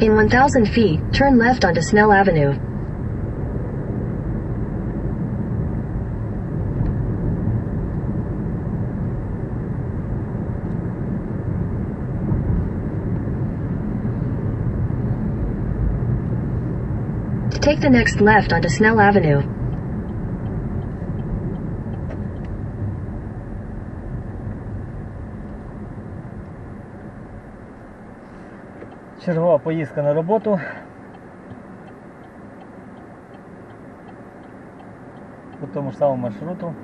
In 1,000 feet, turn left onto Snell Avenue. Take the next left onto Snell Avenue. Чергова поїздка на роботу. По тому ж самому маршруту.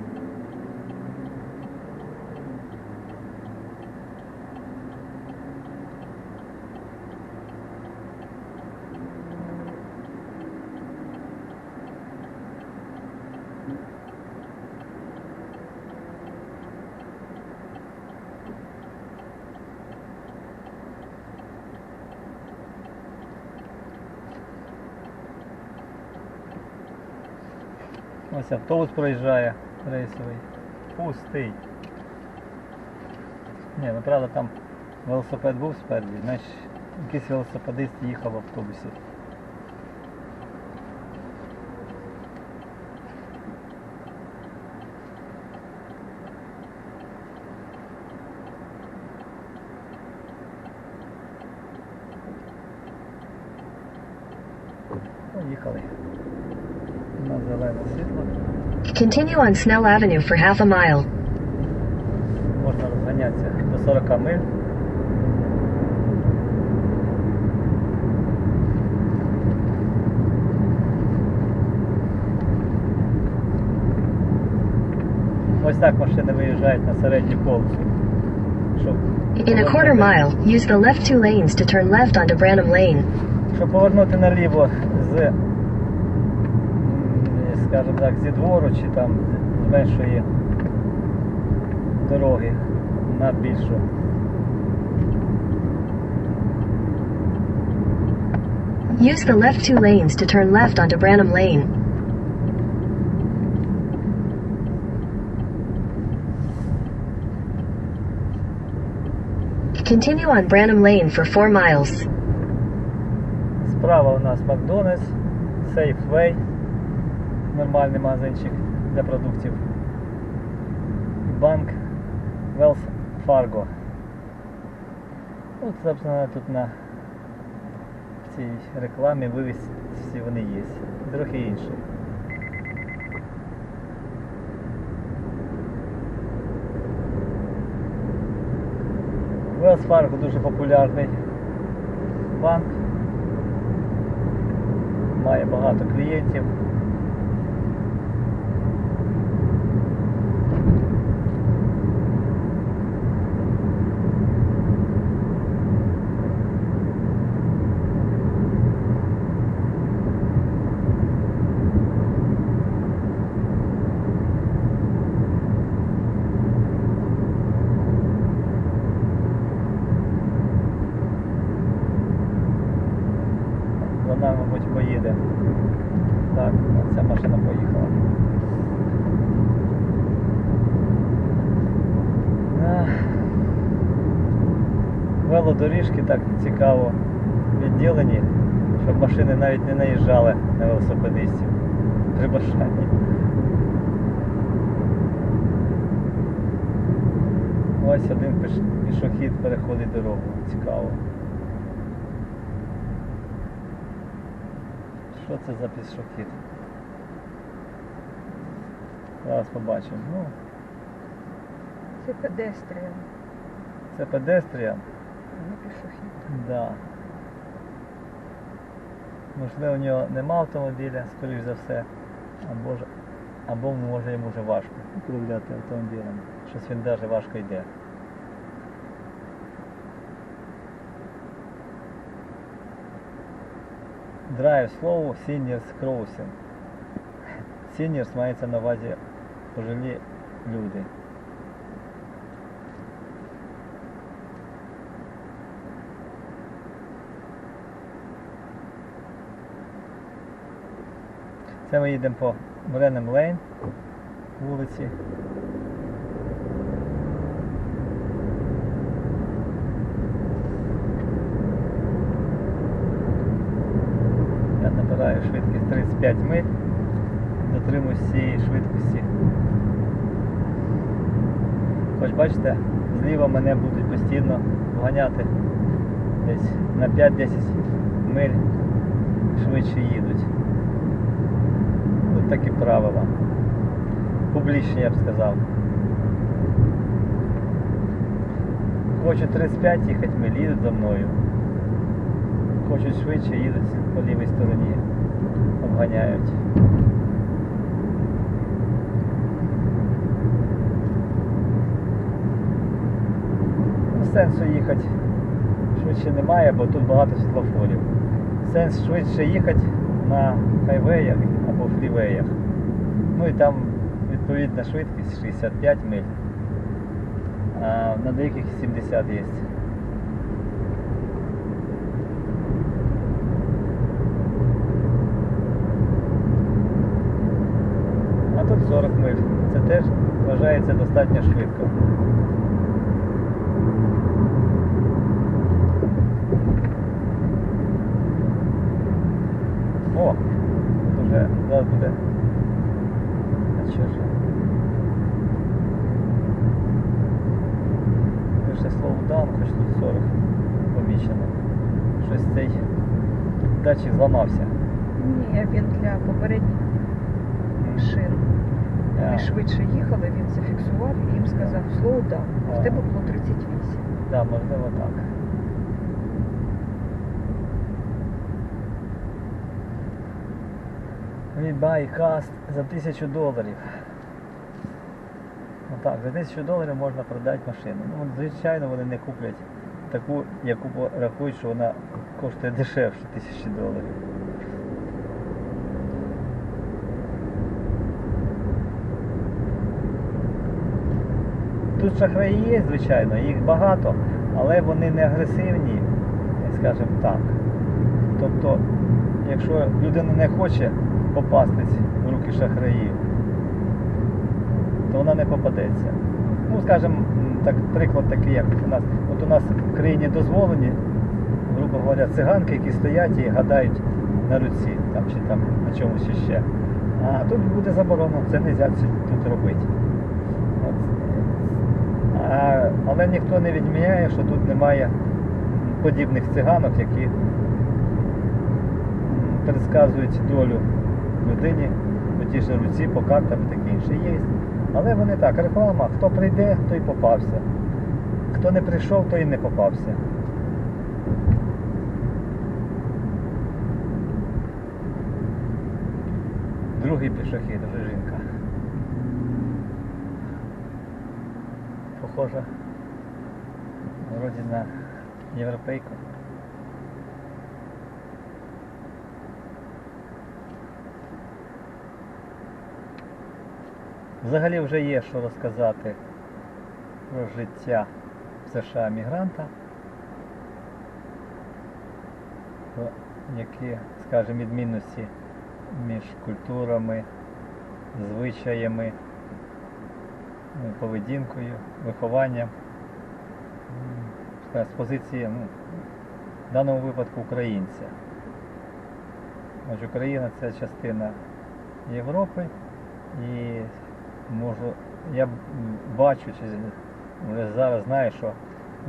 Ось автобус проїжджає рейсовий. Пустий. Ні, ну правда там велосипед був спереді, значить якийсь велосипедист їхав в автобусі. Continue on Snell Avenue for half a mile. Можна розганятися до 40 миль. Ось так машини виїжджають на середню полосу. Щоб In a quarter mile, use the left two lanes to turn left onto Branham Lane. Щоб повернути наліво з, м, скажімо так, зі двору чи там з меншої дороги на більшу. Use the left two lanes to turn left onto Branham Lane. Continue on Branham Lane for 4 miles. Справа у нас Макдональдс, Safeway, Нормальний магазинчик для продуктів. Банк Wells Fargo. От, собственно, тут на цій рекламі вивісці вони є. Трохи інші. Wells Fargo дуже популярний банк. Має багато клієнтів. Вона, мабуть, поїде. Так, ця машина поїхала. Велодоріжки так цікаво відділені, щоб машини навіть не наїжджали на велосипедистів при бажанні. Ось один пішохід переходить дорогу. Цікаво. Що це за пішохід? Зараз побачимо. Ну, Це педестріан, це педестріан. а не пішохід. Да. Можливо, у нього нема автомобіля, скоріш за все. Або, ж, або може йому вже важко управляти автомобілем. Щось він навіть важко йде. Drive slow, seniors crossing. Seniors мається на увазі пожилі люди. Це ми їдемо по Бренем Лейн вулиці. Набираю швидкість 35 миль, дотримуюсь цієї швидкості. Хоч бачите, зліва мене будуть постійно вганяти десь на 5-10 миль швидше їдуть. Тут такі правила. Публічні, я б сказав. Хочу 35 їхати миль, їдуть за мною. Хочуть швидше, їдуть по лівій стороні, обганяють. Ну, Сенсу їхати швидше немає, бо тут багато світлофорів. Сенс швидше їхати на хайвеях або фрівеях. Ну і там відповідна швидкість 65 миль. А на деяких 70 є. Тут 40 миль. Це теж вважається достатньо швидко. О, тут уже зараз буде. А що ж? Пише слово дан, хоч тут 40 помічено. Щось цей датчик зламався. Ні, він для попередніх. Вони швидше їхали, він зафіксував і їм сказав slow down. А в тебе було 38. Да, можливо так. Він байкаст за тисячу доларів. Ну так, за тисячу доларів можна продати машину. Ну, звичайно, вони не куплять таку, яку рахують, що вона коштує дешевше тисячі доларів. Тут шахраї є, звичайно, їх багато, але вони не агресивні, скажімо так. Тобто, якщо людина не хоче попастись в руки шахраїв, то вона не попадеться. Ну, скажімо, так, приклад такий, як у нас. От у нас в країні дозволені, грубо говоря, циганки, які стоять і гадають на руці там, чи там на чомусь ще. А тут буде заборонено, це не можна тут робити. А, але ніхто не відміняє, що тут немає подібних циганок, які предсказують долю людині по тій ж руці, по картам і таке інше є. Але вони так, реклама, хто прийде, той попався. Хто не прийшов, той і не попався. Другий пішохід, вже. Похожа вроді на європейку. Взагалі вже є що розказати про життя в США мігранта, про які, скажімо, відмінності між культурами, звичаями, ну, поведінкою, вихованням. З позиції, ну, в даному випадку українця. Отже, Україна це частина Європи і можу, я бачу, чи вже зараз знаю, що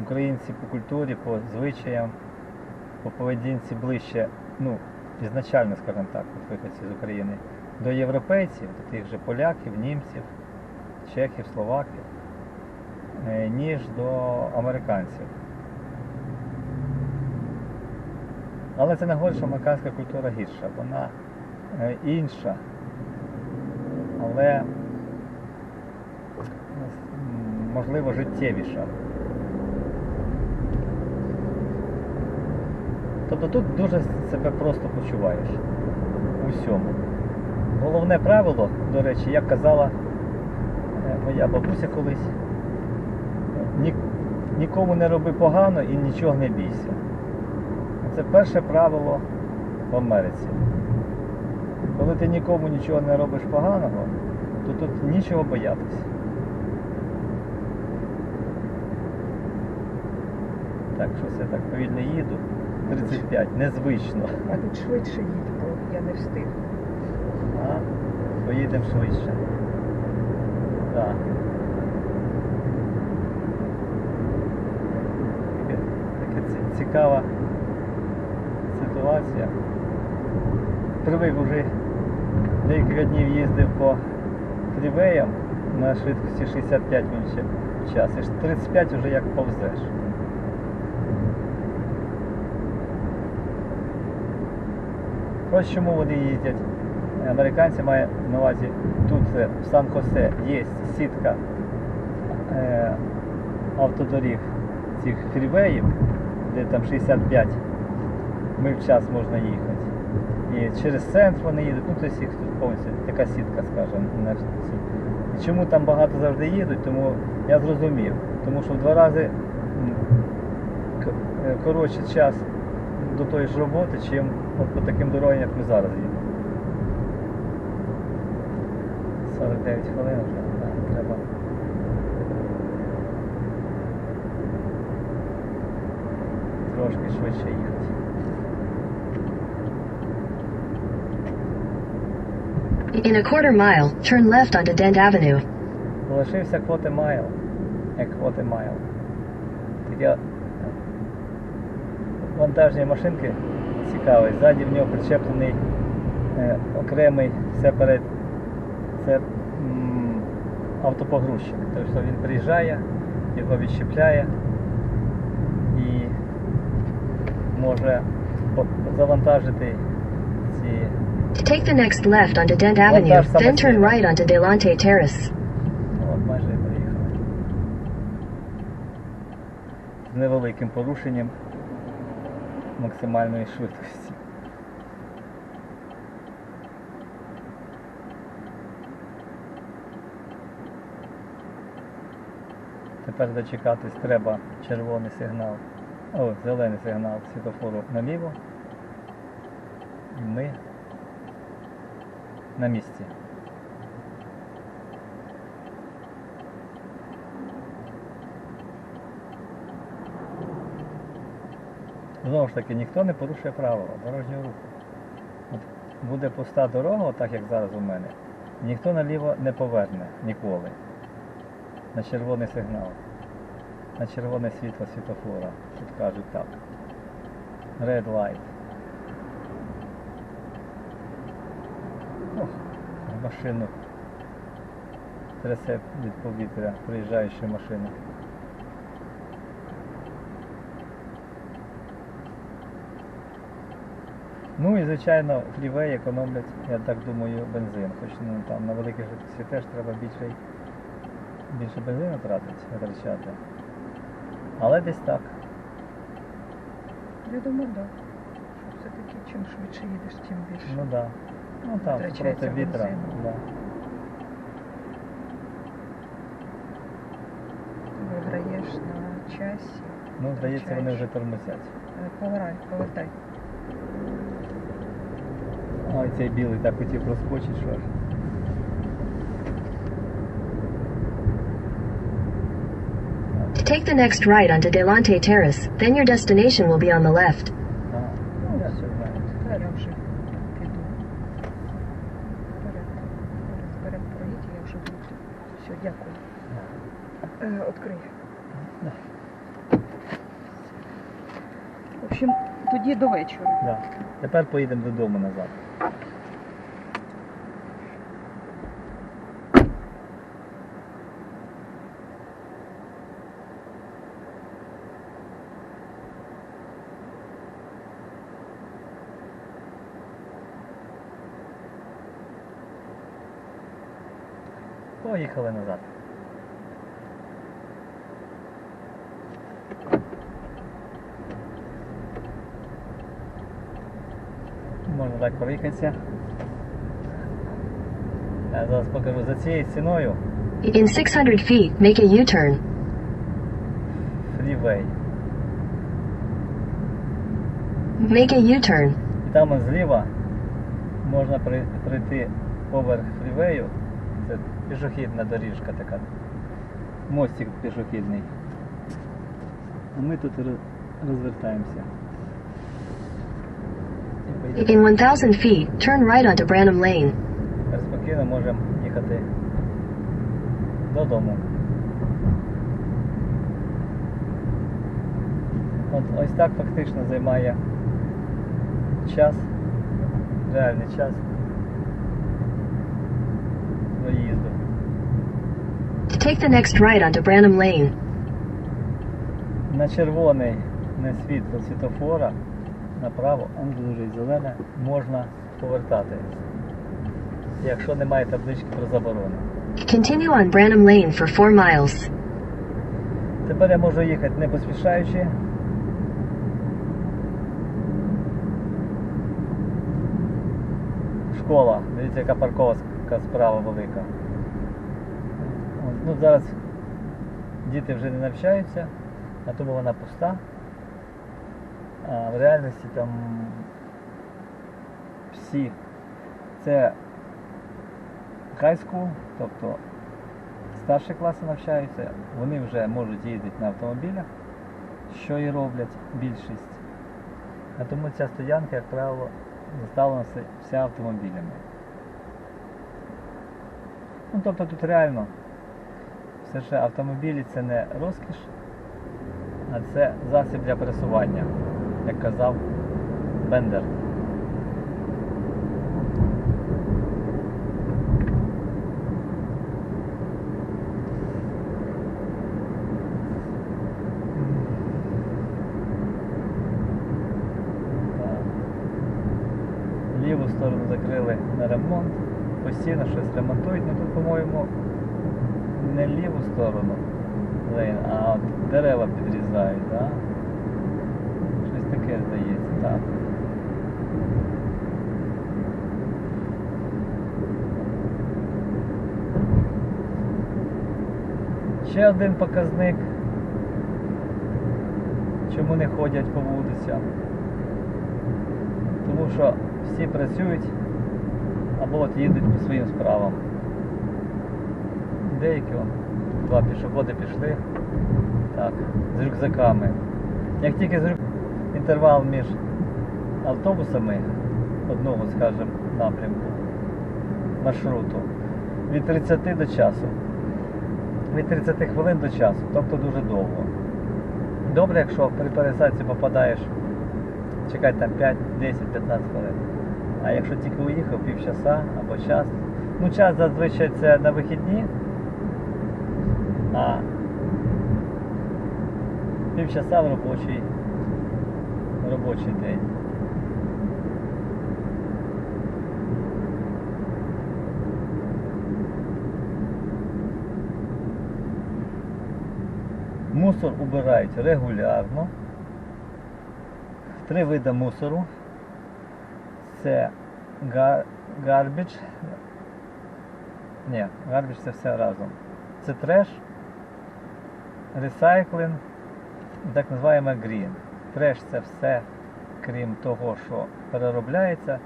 українці по культурі, по звичаям, по поведінці ближче, ну, ізначально, скажімо так, виходці з України, до європейців, до тих же поляків, німців, чехів, словаків, е, ніж до американців. Але це не говорить, що американська культура гірша, вона е, інша. Але можливо життєвіша. Тобто тут дуже себе просто почуваєш у всьому. Головне правило, до речі, як казала моя бабуся колись, ні, нікому не роби погано і нічого не бійся. Це перше правило в Америці. Коли ти нікому нічого не робиш поганого, то тут нічого боятися. Так, щось я так повільно їду. 35, незвично. А тут швидше їдь, бо я не встиг. А? Поїдемо швидше. Так. Таке цікава ситуація. Привик вже декілька днів їздив по фрівеям на швидкості 65 міль час. І ж 35 вже як повзеш. Ось чому вони їздять. Американці мають на увазі тут е, в Сан-Хосе є сітка е, автодоріг цих фрівеїв, де там 65 миль в час можна їхати. І через центр вони їдуть, ну тобто їх повністю така сітка, скажімо, на. І чому там багато завжди їдуть, тому я зрозумів. Тому що в два рази е, коротший час до тої ж роботи, чим от по таким дорогам, як ми зараз їдемо. 49 хвилин вже, треба. Трошки швидше їхати. In a quarter mile, turn left onto Dent Avenue. Залишився квоти майл. Як квоти майл. Е, вантажні машинки цікаві. Ззаді в нього причеплений е, окремий separate, це автопогрузчик. Тобто він приїжджає, його відщепляє і може завантажити ці Take the next left onto Dent Avenue, then turn right onto Delante Terrace. От майже і приїхали. З невеликим порушенням максимальної швидкості. Тепер дочекатись треба червоний сигнал, о, зелений сигнал світофору наліво. І ми на місці. Знову ж таки, ніхто не порушує правила дорожнього руху. От буде пуста дорога, отак як зараз у мене, ніхто наліво не поверне ніколи. На червоний сигнал. На червоне світло світлофора. Тут кажуть так. Red light. Ох, машину. Трясе від повітря, приїжджаюча машина. Ну і звичайно фрівей економлять, я так думаю, бензин. Хоч ну, там на великій швидкості теж треба більше, більше бензину тратити, витрачати. Але десь так. Я думаю, так. Да. Що все-таки чим швидше їдеш, тим більше. Ну так. Да. Ну там проти вітра. Да. Виграєш на часі. Ну, здається, вони вже тормозять. Е, повертай. Ой, цей білий так хотів проскочити, що ж. Take the next right onto Delante Terrace, then your destination will be on the left. Ну. Е. В общем, тоді до вечора. Да. Тепер поїдемо додому назад. Поїхали назад. Можна так проїхатися. Я зараз покажу за цією стіною In 600 feet, make a U-turn. фрівей. Make a U-turn. І там зліва можна при- пройти поверх фрівею. Пішохідна доріжка така. Мостик пішохідний. А ми тут розвертаємося. In 1,000 feet, turn right onto Branham Lane. Спокійно можемо їхати додому. От ось так фактично займає час, реальний час Take the next right onto Branham Lane. На червоний не світло світофора направо, а ну, тут зелене, можна повертати. Якщо немає таблички про заборону. Continue on Branham Lane for 4 miles. Тепер я можу їхати не поспішаючи. Школа, дивіться, яка парковка справа велика. Ну, зараз діти вже не навчаються, а тому вона пуста. А в реальності там всі це school, тобто старші класи навчаються, вони вже можуть їздити на автомобілях, що і роблять більшість. А тому ця стоянка, як правило, заставлена вся автомобілями. Ну, тобто тут реально все ж автомобілі це не розкіш, а це засіб для пересування, як казав Бендер. Ліву сторону закрили на ремонт. Постійно щось ремонтують. Ну тут, по-моєму, не ліву сторону лейн, а дерева підрізають, так? Щось таке здається, так. Ще один показник. Чому не ходять по вулицям? Тому що всі працюють або от їдуть по своїм справам. Деякі он, два пішоходи пішли. Так, з рюкзаками. Як тільки з рюк... інтервал між автобусами одного, скажімо, напрямку маршруту від 30 до часу. Від 30 хвилин до часу, тобто дуже довго. Добре, якщо при пересадці попадаєш, чекати там 5, 10, 15 хвилин. А якщо тільки уїхав півчаса або час. Ну, час зазвичай це на вихідні, а півчаса в робочий, робочий день. Мусор убирають регулярно. Три види мусору. Це гар... гарбіч. Ні, гарбіч це все разом. Це треш, ресайклинг так називаємо грін. Треш це все, крім того, що переробляється.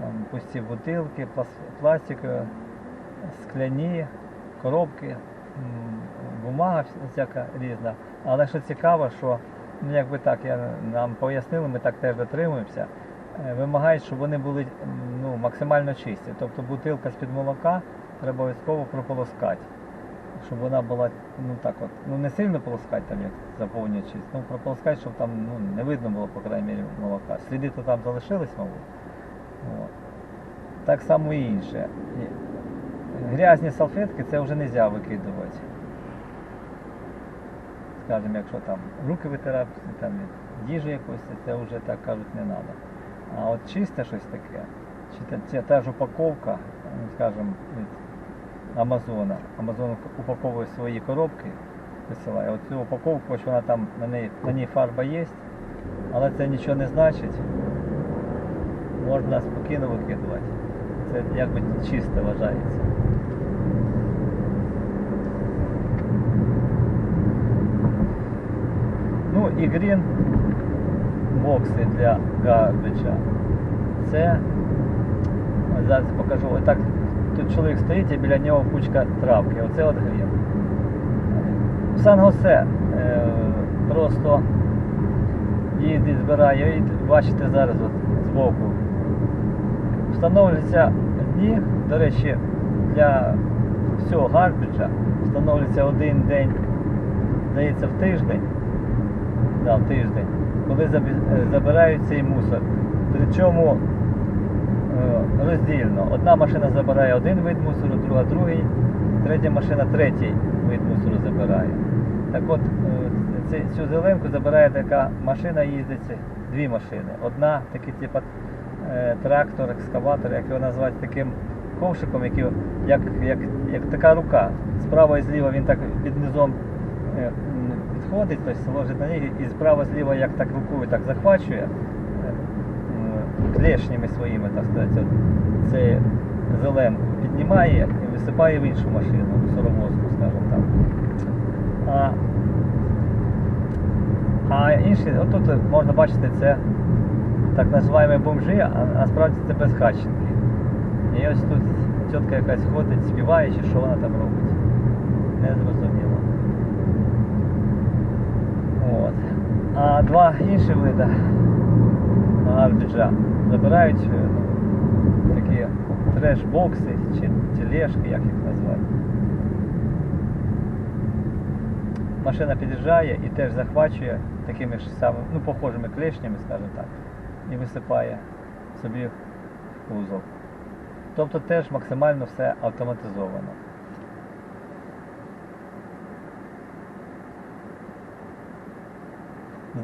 Там пусті бутилки, плас- пластикові, скляні, коробки, бумага всяка різна. Але що цікаво, що ну якби так я, нам пояснили, ми так теж дотримуємося. е, Вимагають, щоб вони були ну, максимально чисті. Тобто бутилка з-під молока треба обов'язково прополоскати. Щоб вона була, ну так от, ну не сильно полоскати там, як заповнюючись, ну прополоскати, щоб там ну, не видно було, по крайній мірі, молока. Сліди то там залишились, мабуть. От. Так само і інше. Грязні салфетки це вже не можна викидувати. Скажімо, якщо там руки витирати, там від їжі якось, це вже так кажуть не треба. А от чисте щось таке, чи та, та ж упаковка, ну, скажімо, від Амазона. Амазон упаковує свої коробки, висилає. От цю упаковку, хоч вона там на ній, на ній фарба є, але це нічого не значить. Можна спокійно викидувати. Це якби чисте вважається. Ну і грін бокси для гарбича. Це зараз покажу. Отак тут чоловік стоїть і біля нього кучка травки. Оце от грін. В Сан-Госе е, просто їздить, збирає. І бачите зараз от збоку Встановлюються дні, до речі, для всього гарбіджа встановлюється один день, здається, в тиждень. Да, в тиждень, коли е, забирають цей мусор. Причому роздільно. Одна машина забирає один вид мусору, друга другий, третя машина третій вид мусору забирає. Так от, е, цю зеленку забирає така машина, їздить дві машини. Одна такий типу е, трактор, екскаватор, як його назвати, таким ковшиком, який, як, як, як така рука. Справа і зліва він так під низом е, підходить, тобто ложить на ній, і справа зліва як так рукою так захвачує е, клешнями своїми, так сказати, це зеленку піднімає і висипає в іншу машину, соровозку, скажімо так. А, а інші, отут можна бачити, це так називаємо бомжі, а насправді це безхатченки. І ось тут тітка якась ходить, співає, чи що вона там робить. Не зрозуміло. От. А два інші види гарбіджа забирають е, такі треш-бокси чи тележки, як їх назвати. Машина під'їжджає і теж захвачує такими ж самими, ну, похожими клешнями, скажімо так, і висипає собі в кузов. Тобто теж максимально все автоматизовано.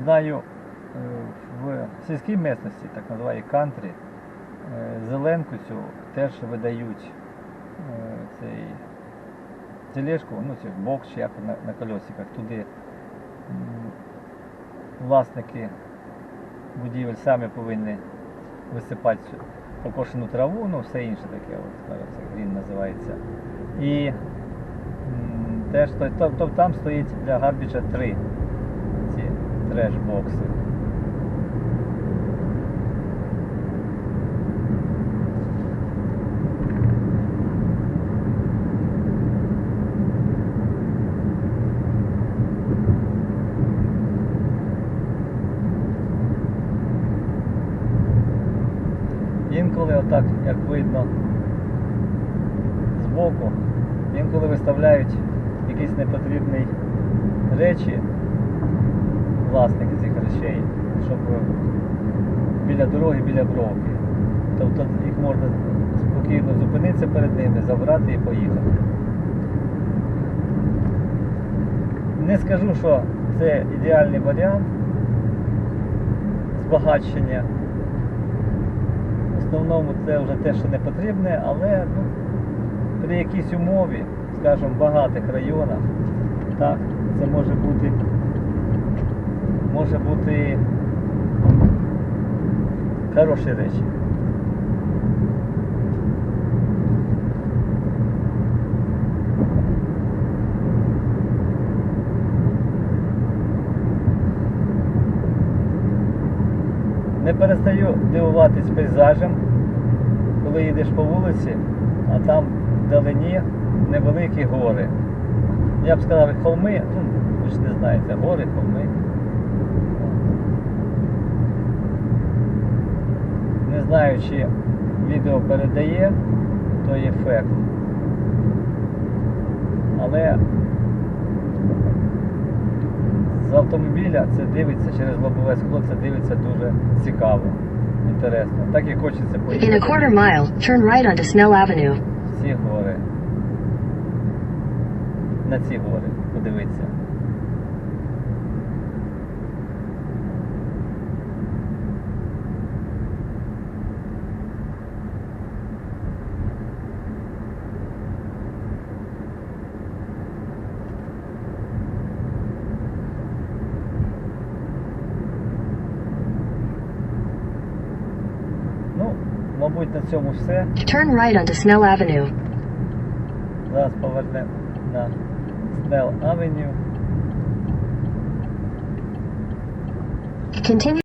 Знаю, е, в сільській місцевості, так називають кантрі, е, зеленку цю теж видають е, цей тележку, ну це бокс чи як на, на колесиках, туди власники будівель самі повинні висипати покошену траву, ну все інше таке, от, це грін називається. І теж то- тобто там стоїть для гарбіджа три ці треш-бокси. Інколи отак, як видно збоку, інколи виставляють якісь непотрібні речі, власники цих речей, щоб біля дороги, біля бровки. Тобто їх можна спокійно зупинитися перед ними, забрати і поїхати. Не скажу, що це ідеальний варіант збагачення. Основному це вже те, що не потрібне, але ну, при якійсь умові, скажімо, в багатих районах, так, це може бути може бути хороші речі. Не перестаю дивуватись пейзажем, коли їдеш по вулиці, а там вдалині невеликі гори. Я б сказав, холми, ну, ви ж не знаєте, гори, холми. Не знаю, чи відео передає той ефект. Але з автомобіля це дивиться через лобове скло, це дивиться дуже цікаво, інтересно. Так і хочеться In a поїхати quarter mile, turn right onto Snell Avenue. ці гори. На ці гори подивитися. мабуть, на цьому все. Turn right onto Snell Avenue. Зараз повернемо на Snell Avenue. Continue